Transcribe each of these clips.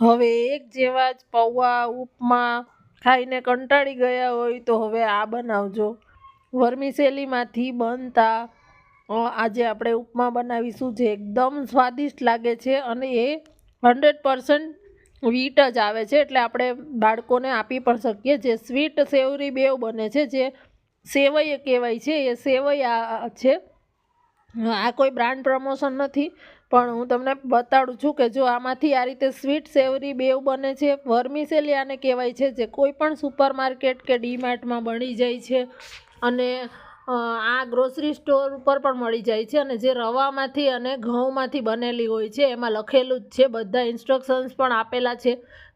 હવે એક જેવા જ પૌવા, ઉપમા ખાઈને કંટાળી ગયા હોય તો હવે આ બનાવજો. વર્મિસેલીમાંથી બનતા આજે આપણે ઉપમા બનાવીશું જે એકદમ સ્વાદિષ્ટ લાગે છે અને એ હંડ્રેડ પર્સન્ટ વીટ જ આવે છે. એટલે આપણે બાળકોને આપી પણ શકીએ. જે સ્વીટ સેવરી બેવ બને છે, જે સેવઈ કહેવાય છે, એ સેવઈ આ છે. આ કોઈ બ્રાન્ડ પ્રમોશન નથી. પણ હું તમને બતાડું છું કે જો આમાંથી આ રીતે સ્વીટ સેવરી બેવ બને છે વર્મિસેલી આને કહેવાય છે, જે કોઈ પણ સુપર માર્કેટ કે ડીમાર્ટમાં બની જાય છે અને આ ગ્રોસરી સ્ટોર ઉપર પણ મળી જાય છે અને જે રવામાંથી અને ઘઉંમાંથી બનેલી હોય છે, એમાં લખેલું જ છે, બધા ઇન્સ્ટ્રક્શન્સ પણ આપેલા છે,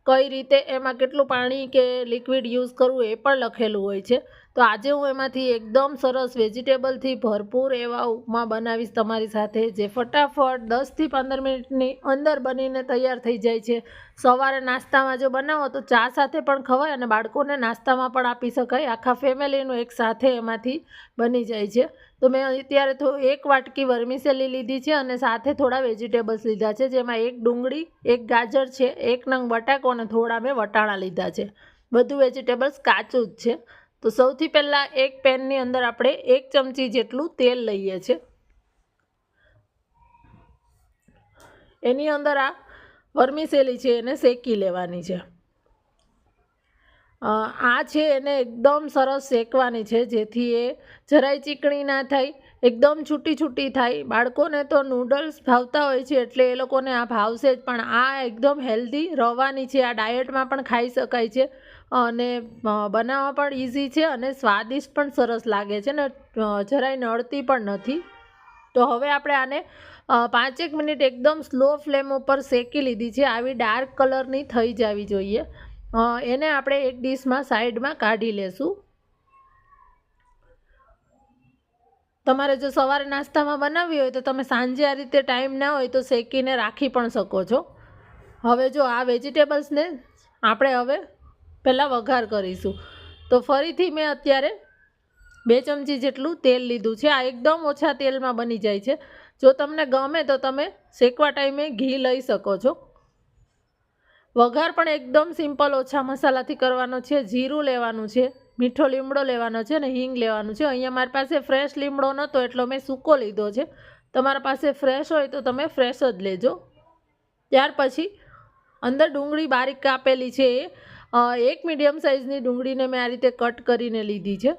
કઈ રીતે, એમાં કેટલું પાણી કે લિક્વિડ યુઝ કરવું એ પણ લખેલું હોય છે. તો આજે હું એમાંથી એકદમ સરસ વેજીટેબલથી ભરપૂર એવા ઉપમા બનાવીશ તમારી સાથે, જે ફટાફટ દસથી પંદર મિનિટની અંદર બનીને તૈયાર થઈ જાય છે. સવારે નાસ્તામાં જો બનાવો તો ચા સાથે પણ ખવાય અને બાળકોને નાસ્તામાં પણ આપી શકાય. આખા ફેમિલીનું એક સાથે એમાંથી બની જાય છે. તો મેં અત્યારે તો એક વાટકી વર્મીસેલી લીધી છે અને સાથે થોડા વેજીટેબલ્સ લીધા છે, જેમાં એક ડુંગળી, એક ગાજર છે, એક નંગ બટાકો અને થોડા મેં વટાણા લીધા છે. બધું વેજીટેબલ્સ કાચું જ છે. તો સૌથી પહેલાં એક પેનની અંદર આપણે એક ચમચી જેટલું તેલ લઈએ છીએ. એની અંદર આ વર્મીસેલી છે, એને શેકી લેવાની છે. આ છે એને એકદમ સરસ શેકવાની છે, જેથી એ જરાય ચીકણી ના થાય, એકદમ છૂટી છૂટી થાય. બાળકોને તો નૂડલ્સ ભાવતા હોય છે, એટલે એ લોકોને આ ભાવશે જ, પણ આ એકદમ હેલ્ધી રવાની છે, આ ડાયટમાં પણ ખાઈ શકાય છે. અને બનાવવા પણ ઇઝી છે અને સ્વાદિષ્ટ પણ સરસ લાગે છે ને જરાય નડતી પણ નથી. તો હવે આપણે આને પાંચેક મિનિટ એકદમ સ્લો ફ્લેમ ઉપર શેકી લીધી છે. આવી ડાર્ક કલરની થઈ જવી જોઈએ. એને આપણે એક ડીશમાં સાઈડમાં કાઢી લેશું. તમારે જો સવારે નાસ્તામાં બનાવવી હોય તો તમે સાંજે આ રીતે ટાઈમ ના હોય તો શેકીને રાખી પણ શકો છો. હવે જો આ વેજીટેબલ્સને આપણે હવે પહેલાં વઘાર કરીશું. તો ફરીથી મેં અત્યારે બે ચમચી જેટલું તેલ લીધું છે. આ એકદમ ઓછા તેલમાં બની જાય છે. જો તમને ગમે તો તમે શેકવા ટાઈમે ઘી લઈ શકો છો. વઘાર પણ એકદમ સિમ્પલ ઓછા મસાલાથી કરવાનો છે. જીરું લેવાનું છે, મીઠો લીમડો લેવાનો છે અને હિંગ લેવાનું છે. અહીંયા મારી પાસે ફ્રેશ લીમડો નહોતો, એટલો મેં સૂકો લીધો છે. તમારા પાસે ફ્રેશ હોય તો તમે ફ્રેશ જ લેજો. ત્યાર પછી અંદર ડુંગળી બારીક કાપેલી છે એ. એક મીડિયમ સાઇઝની ડુંગળીને મેં આ રીતે કટ કરીને લીધી છે.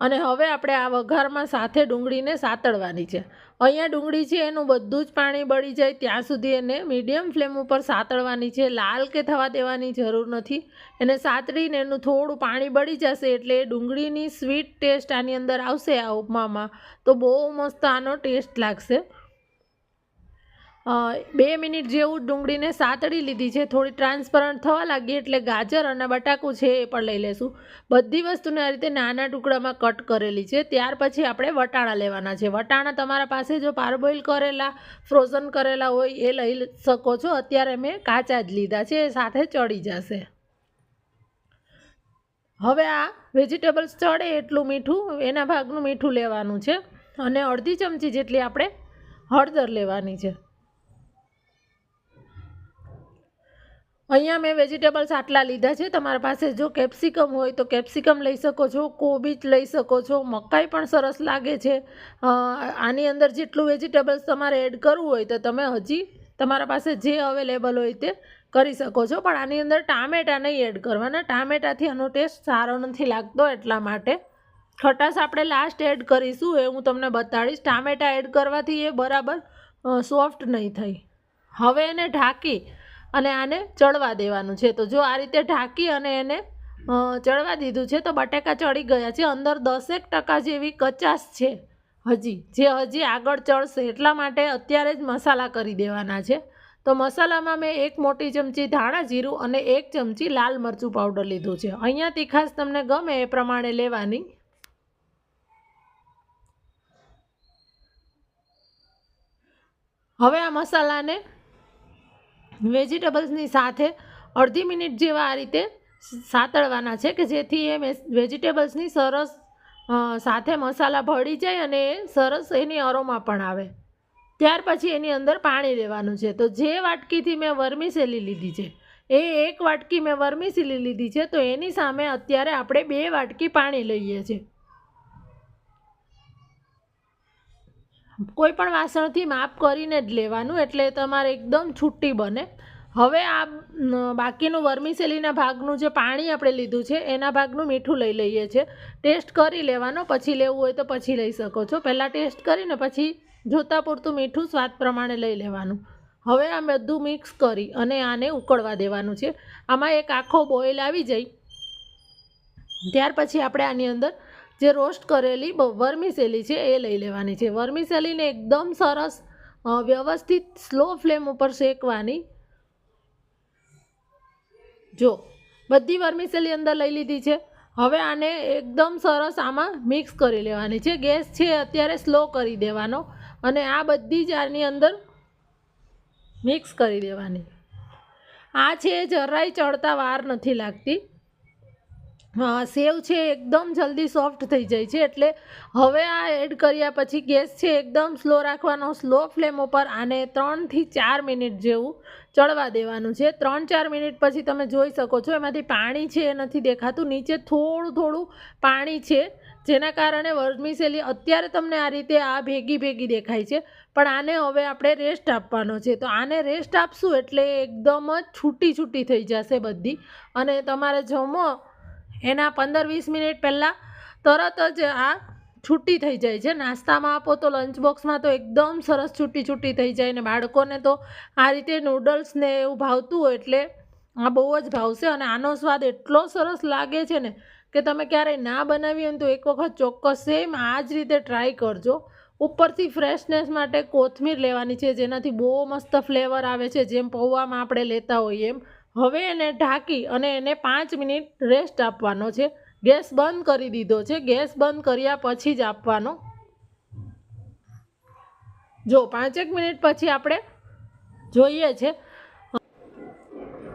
અને હવે આપણે આ વઘારમાં સાથે ડુંગળીને સાતળવાની છે. અહીંયા ડુંગળી છે, એનું બધું જ પાણી બળી જાય. ત્યાં સુધી એને મીડિયમ ફ્લેમ ઉપર સાતળવાની છે. લાલ કે થવા દેવાની જરૂર નથી. એને સાતળીને એનું થોડું પાણી બળી જશે એટલે ડુંગળીની સ્વીટ ટેસ્ટ આની અંદર આવશે આ ઉપમામાં. તો બહુ મસ્ત આનો ટેસ્ટ લાગશે. બે મિનિટ જેવું ડુંગળીને સાતડી લીધી છે. થોડી ટ્રાન્સપરન્ટ થવા લાગી એટલે ગાજર અને બટાકું છે એ પણ લઈ લેશું. બધી વસ્તુને આ રીતે નાના ટુકડામાં કટ કરેલી છે. ત્યાર પછી આપણે વટાણા લેવાના છે. વટાણા તમારા પાસે જો પારબોઇલ કરેલા ફ્રોઝન કરેલા હોય એ લઈ શકો છો. અત્યારે મેં કાચા જ લીધા છે. એ સાથે ચડી જશે. હવે આ વેજીટેબલ્સ ચડે એટલું મીઠું, એના ભાગનું મીઠું લેવાનું છે. અને અડધી ચમચી જેટલી આપણે હળદર લેવાની છે. અહીંયા મેં વેજીટેબલ્સ આટલા લીધા છે. તમારા પાસે જો કેપ્સિકમ હોય તો કેપ્સિકમ લઈ શકો છો, કોબીજ લઈ શકો છો. મકાઈ પણ સરસ લાગે છે. આની અંદર જેટલું વેજીટેબલ્સ તમારે એડ કરવું હોય તો તમે હજી તમારા પાસે જે અવેલેબલ હોય તે કરી શકો છો. પણ આની અંદર ટામેટા નહીં એડ કરવાના. ટામેટાથી આનો ટેસ્ટ સારો નથી લાગતો એટલા માટે. ખટાશ આપણે લાસ્ટ એડ કરીશું. એ હું તમને બતાડીશ. ટામેટા એડ કરવાથી એ બરાબર સોફ્ટ નહીં થઈ. હવે એને ઢાંકી અને આને ચડવા દેવાનું છે. તો જો આ રીતે ઢાંકી અને એને ચડવા દીધું છે, તો બટાકા ચડી ગયા છે. અંદર દસેક ટકા જેવી કચાશ છે હજી. જે હજી આગળ ચડશે એટલા માટે અત્યારે જ મસાલા કરી દેવાના છે. તો મસાલામાં મેં એક મોટી ચમચી ધાણા જીરું અને એક ચમચી લાલ મરચું પાવડર લીધું છે. અહીંયા તીખાશ તમને ગમે એ પ્રમાણે લેવાની. હવે આ મસાલાને વેજીટેબલ્સની સાથે અડધી મિનિટ જેવા આ રીતે સાતળવાના છે કે જેથી એ વેજીટેબલ્સની સરસ સાથે મસાલા ભળી જાય અને એ સરસ એની અરોમા પણ આવે. ત્યાર પછી એની અંદર પાણી લેવાનું છે. તો જે વાટકીથી મેં વર્મીસેલી લીધી છે, એ એક વાટકી મેં વર્મીસેલી લીધી છે, તો એની સામે અત્યારે આપણે બે વાટકી પાણી લઈએ છીએ. કોઈ પણ વાસણથી માપ કરીને જ લેવાનું, એટલે તમારે એકદમ છૂટી બને. હવે આ બાકીનું વર્મીસેલીના ભાગનું જે પાણી આપણે લીધું છે, એના ભાગનું મીઠું લઈ લઈએ છીએ ટેસ્ટ કરી લેવાનો, પછી લેવું હોય તો પછી લઈ શકો છો. પહેલાં ટેસ્ટ કરીને પછી જોતાં પૂરતું મીઠું સ્વાદ પ્રમાણે લઈ લેવાનું. હવે આ બધું મિક્સ કરી અને આને ઉકળવા દેવાનું છે. આમાં એક આખો બોઇલ આવી જાય. ત્યાર પછી આપણે આની અંદર જે રોસ્ટ કરેલી વર્મીસેલી છે એ લઈ લેવાની છે. વર્મીસેલીને એકદમ સરસ વ્યવસ્થિત સ્લો ફ્લેમ ઉપર શેકવાની. જો, બધી વર્મીસેલી અંદર લઈ લીધી છે. હવે આને એકદમ સરસ આમાં મિક્સ કરી લેવાની છે. ગેસ છે અત્યારે સ્લો કરી દેવાનો અને આ બધી જ આની અંદર મિક્સ કરી દેવાની. આ છે જરાય ચડતા વાર નથી લાગતી. સેવ છે એકદમ જલ્દી સોફ્ટ થઈ જાય છે એટલે હવે આ એડ કર્યા પછી ગેસ છે એકદમ સ્લો રાખવાનો સ્લો ફ્લેમ ઉપર આને ત્રણથી ચાર મિનિટ જેવું ચડવા દેવાનું છે. ત્રણ ચાર મિનિટ પછી તમે જોઈ શકો છો એમાંથી પાણી છે એ નથી દેખાતું. નીચે થોડું થોડું પાણી છે જેના કારણે વર્મિસેલી અત્યારે તમને આ રીતે આ ભેગી ભેગી દેખાય છે. પણ આને હવે આપણે રેસ્ટ આપવાનો છે. તો આને રેસ્ટ આપશું એટલે એકદમ જ છૂટી છૂટી થઈ જશે બધી. અને તમારે જમો એના પંદર વીસ મિનિટ પહેલાં તરત જ આ છૂટી થઈ જાય છે. નાસ્તામાં આપો તો લંચ બોક્સમાં તો એકદમ સરસ છૂટી છૂટી થઈ જાય ને બાળકોને તો આ રીતે નૂડલ્સ ને એવું ભાવતું હોય એટલે આ બહુ જ ભાવશે અને આનો સ્વાદ એટલો સરસ લાગે છે ને કે તમે ક્યારેય ના બનાવી હોય તો એક વખત ચોક્કસ સેમ આ જ રીતે ટ્રાય કરજો. ઉપરથી ફ્રેશનેસ માટે કોથમીર લેવાની છે. જેનાથી બહુ મસ્ત ફ્લેવર આવે છે. જેમ પૌવામાં આપણે લેતા હોઈએ એમ. હવે એને ઢાંકી અને એને પાંચ મિનિટ રેસ્ટ આપવાનો છે. ગેસ બંધ કરી દીધો છે. ગેસ બંધ કર્યા પછી જ આપવાનો. જો પાંચેક મિનિટ પછી આપણે જોઈએ છે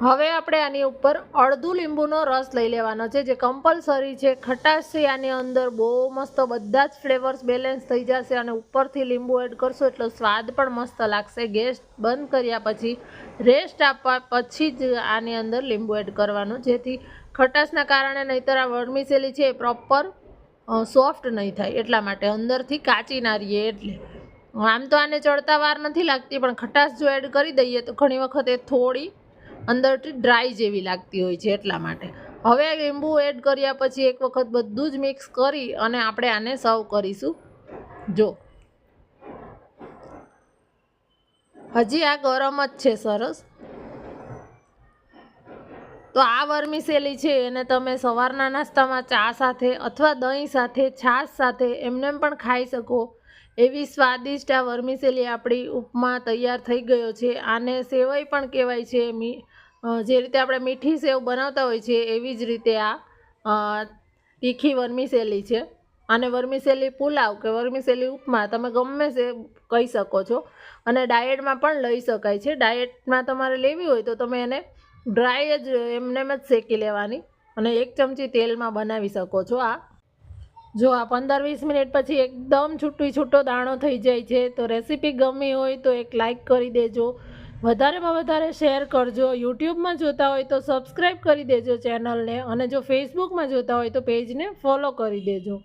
હવે આપણે આની ઉપર અડધું લીંબુનો રસ લઈ લેવાનો છે, જે કમ્પલસરી છે. ખટાશ છે આની અંદર બહુ મસ્ત બધા જ ફ્લેવર્સ બેલેન્સ થઈ જશે અને ઉપરથી લીંબુ એડ કરશો એટલો સ્વાદ પણ મસ્ત લાગશે. ગેસ બંધ કર્યા પછી રેસ્ટ આપવા પછી જ આની અંદર લીંબુ એડ કરવાનું. જેથી ખટાશના કારણે નહીંતર આ વર્મિસેલી છે એ પ્રોપર સોફ્ટ નહીં થાય. એટલા માટે અંદરથી કાચી ના રહીએ એટલે. આમ તો આને ચડતા વાર નથી લાગતી, પણ ખટાશ જો એડ કરી દઈએ તો ઘણી વખત થોડી અંદરથી ડ્રાય જેવી લાગતી હોય છે એટલા માટે. હવે લીંબુ એડ કર્યા પછી એક વખત બધું જ મિક્સ કરી અને આપણે આને સર્વ કરીશું. જો. હજી આ ગરમ જ છે સરસ. તો આ વર્મીસેલી છે, એને તમે સવારના નાસ્તામાં ચા સાથે અથવા દહીં સાથે, છાશ સાથે એમને પણ ખાઈ શકો. એવી સ્વાદિષ્ટ આ વર્મીસેલી આપણી ઉપમા તૈયાર થઈ ગયો છે. આને સેવઈ પણ કહેવાય છે મી જે રીતે આપણે મીઠી સેવ બનાવતા હોય છે, એવી જ રીતે આ તીખી વર્મિસેલી છે. આને વર્મિસેલી પુલાવ કે વર્મિસેલી ઉપમા તમે ગમે તે કહી શકો છો. અને ડાયટમાં પણ લઈ શકાય છે. ડાયટમાં તમારે લેવી હોય તો તમે એને ડ્રાય જ, એમને જ શેકી લેવાની. અને એક ચમચી તેલમાં બનાવી શકો છો આ. જો આ પંદર વીસ મિનિટ પછી એકદમ છૂટી છૂટો દાણો થઈ જાય છે, તો રેસીપી ગમી હોય તો એક લાઈક કરી દેજો. વધારેમાં વધારે શેર કરજો. યુટ્યુબમાં જોતા હોય તો સબસ્ક્રાઈબ કરી દેજો ચેનલને અને જો ફેસબુકમાં જોતા હોય તો પેજને ફોલો કરી દેજો.